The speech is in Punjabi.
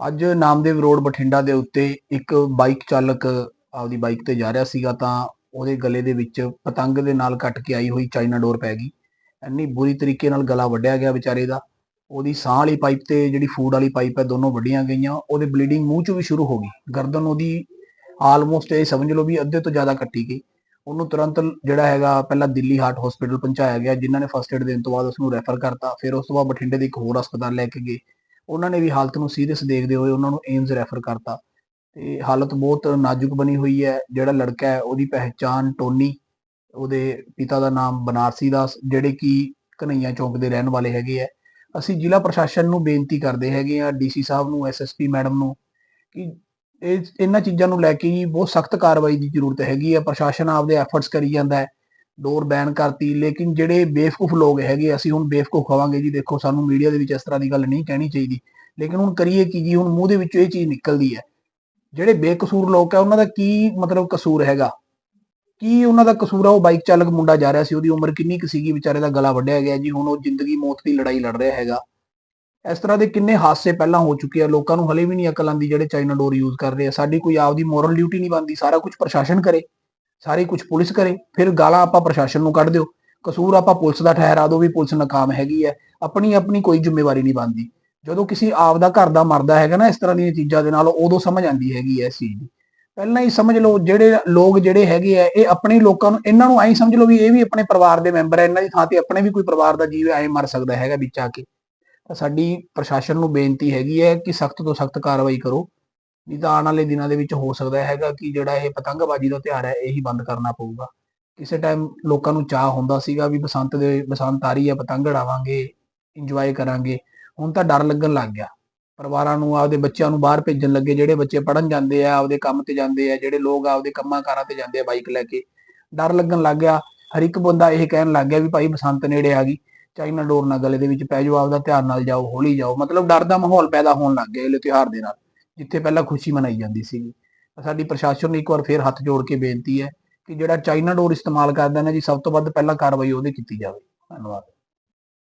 ਅੱਜ ਨਾਮਦੇਵ ਰੋਡ ਬਠਿੰਡਾ ਦੇ ਉੱਤੇ ਇੱਕ ਬਾਈਕ ਚਾਲਕ ਆਪਦੀ ਬਾਈਕ ਤੇ ਜਾ ਰਿਹਾ ਸੀਗਾ ਤਾਂ ਉਹਦੇ ਗਲੇ ਦੇ ਵਿੱਚ ਪਤੰਗ ਦੇ ਨਾਲ ਕੱਟ ਕੇ ਆਈ ਹੋਈ ਚਾਈਨਾ ਡੋਰ ਪੈ ਗਈ। ਇੰਨੀ ਬੁਰੀ ਤਰੀਕੇ ਨਾਲ ਗਲਾ ਵੱਢਿਆ ਗਿਆ ਵਿਚਾਰੇ ਦਾ। ਉਹਦੀ ਸਾਹ ਵਾਲੀ ਪਾਈਪ ਤੇ ਜਿਹੜੀ ਫੂਡ ਵਾਲੀ ਪਾਈਪ ਹੈ, ਦੋਨੋਂ ਵੱਢੀਆਂ ਗਈਆਂ। ਉਹਦੇ ਬਲੀਡਿੰਗ ਮੂੰਹ 'ਚੋਂ ਵੀ ਸ਼ੁਰੂ ਹੋ ਗਈ। ਗਰਦਨ ਉਹਦੀ ਆਲਮੋਸਟ ਇਹ ਸਮਝ ਲਓ ਵੀ ਅੱਧੇ ਤੋਂ ਜ਼ਿਆਦਾ ਕੱਟੀ ਗਈ। ਉਹਨੂੰ ਤੁਰੰਤ ਜਿਹੜਾ ਹੈਗਾ ਪਹਿਲਾਂ ਦਿੱਲੀ ਹਾਰਟ ਹਸਪੀਟਲ ਪਹੁੰਚਾਇਆ ਗਿਆ, ਜਿਨ੍ਹਾਂ ਨੇ ਫਸਟ ਏਡ ਦੇਣ ਤੋਂ ਬਾਅਦ ਉਸ ਨੂੰ ਰੈਫਰ ਕਰਤਾ। ਫਿਰ ਉਸ ਤੋਂ ਬਾਅਦ ਬਠਿੰਡੇ ਦੇ ਇੱਕ ਹੋਰ ਹਸਪਤਾਲ ਲੈ ਕੇ ਗਏ। ਉਹਨਾਂ ਨੇ ਵੀ ਹਾਲਤ ਨੂੰ ਸੀਰੀਅਸ ਦੇਖਦੇ ਹੋਏ ਉਹਨਾਂ ਨੂੰ ਏਮਜ਼ ਰੈਫਰ ਕਰਤਾ। ਤੇ ਹਾਲਤ ਬਹੁਤ ਨਾਜ਼ੁਕ ਬਣੀ ਹੋਈ ਹੈ। ਜਿਹੜਾ ਲੜਕਾ ਹੈ, ਉਹਦੀ ਪਹਿਚਾਣ ਟੋਨੀ, ਉਹਦੇ ਪਿਤਾ ਦਾ ਨਾਮ ਬਨਾਰਸੀ ਦਾਸ, ਜਿਹੜੇ ਕਿ ਕਨਈਆ ਚੌਂਕ ਦੇ ਰਹਿਣ ਵਾਲੇ ਹੈਗੇ ਆ ਅਸੀਂ ਜ਼ਿਲ੍ਹਾ ਪ੍ਰਸ਼ਾਸਨ ਨੂੰ ਬੇਨਤੀ ਕਰਦੇ ਹੈਗੇ ਆ ਡੀਸੀ ਸਾਹਿਬ ਨੂੰ ਐਸਐਸਪੀ ਮੈਡਮ ਨੂੰ, ਕਿ ਇਹ, ਇਹਨਾਂ ਚੀਜ਼ਾਂ ਨੂੰ ਲੈ ਕੇ ਹੀ ਬਹੁਤ ਸਖਤ ਕਾਰਵਾਈ ਦੀ ਜ਼ਰੂਰਤ ਹੈਗੀ ਆ ਪ੍ਰਸ਼ਾਸਨ ਆਪਦੇ ਐਫਰਟਸ ਕਰੀ ਜਾਂਦਾ ਹੈ। ਡੋਰ ਬੈਨ ਕਰਤੀ, ਲੇਕਿਨ ਜਿਹੜੇ ਬੇਵਕੂਫ ਲੋਕ ਹੈਗੇ, ਅਸੀਂ ਹੁਣ ਬੇਵਕੂਫ ਹੋਵਾਂਗੇ ਜੀ। ਦੇਖੋ, ਸਾਨੂੰ ਮੀਡੀਆ ਦੇ ਵਿੱਚ ਇਸ ਤਰ੍ਹਾਂ ਦੀ ਗੱਲ ਨਹੀਂ ਕਹਿਣੀ ਚਾਹੀਦੀ। ਲੇਕਿਨ ਹੁਣ ਕਰੀਏ ਕੀ ਜੀ, ਹੁਣ ਮੂੰਹ ਦੇ ਵਿੱਚੋਂ ਇਹ ਚੀਜ਼ ਨਿਕਲਦੀ ਹੈ। ਜਿਹੜੇ ਬੇਕਸੂਰ ਲੋਕ ਹੈ, ਉਹਨਾਂ ਦਾ ਕੀ ਮਤਲਬ ਕਸੂਰ ਹੈਗਾ? ਕੀ ਉਹਨਾਂ ਦਾ ਕਸੂਰ ਆ? ਉਹ ਬਾਈਕ ਚਾਲਕ ਮੁੰਡਾ ਜਾ ਰਿਹਾ ਸੀ, ਉਹਦੀ ਉਮਰ ਕਿੰਨੀ ਕੁ ਸੀਗੀ? ਵਿਚਾਰੇ ਦਾ ਗਲਾ ਵੱਢਿਆ ਗਿਆ ਜੀ। ਹੁਣ ਉਹ ਜ਼ਿੰਦਗੀ ਮੌਤ ਦੀ ਲੜਾਈ ਲੜ ਰਿਹਾ ਹੈਗਾ। ਇਸ ਤਰ੍ਹਾਂ ਦੇ ਕਿੰਨੇ ਹਾਦਸੇ ਪਹਿਲਾਂ ਹੋ ਚੁੱਕੇ ਆ। ਲੋਕਾਂ ਨੂੰ ਹਲੇ ਵੀ ਨਹੀਂ ਅਕਲ ਆਂਦੀ ਜਿਹੜੇ ਚਾਈਨਾ ਡੋਰ ਯੂਜ਼ ਕਰ ਰਹੇ ਆ। ਸਾਡੀ ਕੋਈ ਆਪਦੀ ਮੋਰਲ ਡਿਊਟੀ ਨਹੀਂ ਬਣਦੀ। ਸਾਰਾ ਕੁਝ ਪ੍ਰਸ਼ਾਸਨ ਕਰੇ। ਸਾਰੀ ਕੁਝ ਪੁਲਿਸ ਕਰੇ, ਫਿਰ ਗਾਲਾਂ ਆਪਾਂ ਪ੍ਰਸ਼ਾਸਨ ਨੂੰ ਕੱਢ ਦਿਓ। ਕਸੂਰ ਆਪਾਂ ਪੁਲਿਸ ਦਾ ਠਹਿਰਾ ਦਿਓ ਵੀ ਪੁਲਿਸ ਨਾਕਾਮ ਹੈਗੀ ਹੈ। ਆਪਣੀ ਆਪਣੀ ਕੋਈ ਜ਼ਿੰਮੇਵਾਰੀ ਨਹੀਂ ਬਣਦੀ। ਜਦੋਂ ਕਿਸੇ ਆਪ ਦਾ ਘਰ ਦਾ ਮਰਦਾ ਹੈਗਾ ਨਾ, ਇਸ ਤਰ੍ਹਾਂ ਦੀਆਂ ਚੀਜ਼ਾਂ ਦੇ ਨਾਲ ਉਦੋਂ ਸਮਝ ਆਉਂਦੀ ਹੈਗੀ ਹੈ ਇਸ ਚੀਜ਼ ਦੀ। ਪਹਿਲਾਂ ਹੀ ਸਮਝ ਲਓ, ਜਿਹੜੇ ਲੋਕ ਜਿਹੜੇ ਹੈਗੇ ਆ, ਇਹ ਆਪਣੇ ਲੋਕਾਂ ਨੂੰ, ਇਹਨਾਂ ਨੂੰ ਐਂ ਸਮਝ ਲਓ ਵੀ ਇਹ ਵੀ ਆਪਣੇ ਪਰਿਵਾਰ ਦੇ ਮੈਂਬਰ ਹੈ ਇਹਨਾਂ ਦੀ ਥਾਂ ਤੇ ਆਪਣੇ ਵੀ ਕੋਈ ਪਰਿਵਾਰ ਦਾ ਜੀਵ ਐਂ ਮਰ ਸਕਦਾ ਹੈਗਾ ਵਿੱਚ ਆ ਕੇ। ਤਾਂ ਸਾਡੀ ਪ੍ਰਸ਼ਾਸਨ ਨੂੰ ਬੇਨਤੀ ਹੈਗੀ ਹੈ ਕਿ ਸਖਤ ਤੋਂ ਸਖਤ ਕਾਰਵਾਈ ਕਰੋ। ਨਹੀਂ ਤਾਂ ਆਉਣ ਵਾਲੇ ਦਿਨਾਂ ਦੇ ਵਿੱਚ ਹੋ ਸਕਦਾ ਹੈਗਾ ਕਿ ਜਿਹੜਾ ਇਹ ਪਤੰਗਬਾਜ਼ੀ ਦਾ ਤਿਉਹਾਰ ਹੈ, ਇਹ ਹੀ ਬੰਦ ਕਰਨਾ ਪਊਗਾ। ਕਿਸੇ ਟਾਈਮ ਲੋਕਾਂ ਨੂੰ ਚਾਹ ਹੁੰਦਾ ਸੀਗਾ ਵੀ ਬਸੰਤ ਦੇ ਬਸੰਤ ਆ ਰਹੀ ਹੈ ਪਤੰਗ ਉਡਾਵਾਂਗੇ ਇੰਜੋਏ ਕਰਾਂਗੇ। ਹੁਣ ਤਾਂ ਡਰ ਲੱਗਣ ਲੱਗ ਗਿਆ। ਪਰਿਵਾਰਾਂ ਨੂੰ, ਆਪਦੇ ਬੱਚਿਆਂ ਨੂੰ ਬਾਹਰ ਭੇਜਣ ਲੱਗੇ, ਜਿਹੜੇ ਬੱਚੇ ਪੜਨ ਜਾਂਦੇ ਆ, ਆਪਦੇ ਕੰਮ ਤੇ ਜਾਂਦੇ ਆ, ਜਿਹੜੇ ਲੋਕ ਆਪਦੇ ਕੰਮਾਂ ਕਾਰਾਂ ਤੇ ਜਾਂਦੇ ਆ ਬਾਈਕ ਲੈ ਕੇ। ਡਰ ਲੱਗਣ ਲੱਗ ਗਿਆ। ਹਰ ਇੱਕ ਬੰਦਾ ਇਹ ਕਹਿਣ ਲੱਗ ਗਿਆ ਵੀ ਭਾਈ ਬਸੰਤ ਨੇੜੇ ਆ ਗਈ। ਚਾਈਨਾ ਡੋਰ ਨਾ ਗਲੇ ਦੇ ਵਿੱਚ ਪੈ ਜਾਓ, ਆਪਦਾ ਧਿਆਨ ਨਾਲ ਜਾਓ, ਹੌਲੀ ਜਾਓ। ਮਤਲਬ ਡਰ ਦਾ ਮਾਹੌਲ ਪੈਦਾ ਹੋਣ ਲੱਗ ਗਿਆ ਇਹ ਤਿਉਹਾਰ ਦੇ ਨਾਲ। ਜਿੱਥੇ ਪਹਿਲਾਂ ਖੁਸ਼ੀ ਮਨਾਈ ਜਾਂਦੀ ਸੀਗੀ। ਸਾਡੀ ਪ੍ਰਸ਼ਾਸਨ ਨੂੰ ਇੱਕ ਵਾਰ ਫੇਰ ਹੱਥ ਜੋੜ ਕੇ ਬੇਨਤੀ ਹੈ ਕਿ ਜਿਹੜਾ ਚਾਈਨਾ ਡੋਰ ਇਸਤੇਮਾਲ ਕਰਦਾ ਨਾ ਜੀ, ਸਭ ਤੋਂ ਵੱਧ ਪਹਿਲਾਂ ਕਾਰਵਾਈ ਉਹਦੇ ਕੀਤੀ ਜਾਵੇ। ਧੰਨਵਾਦ।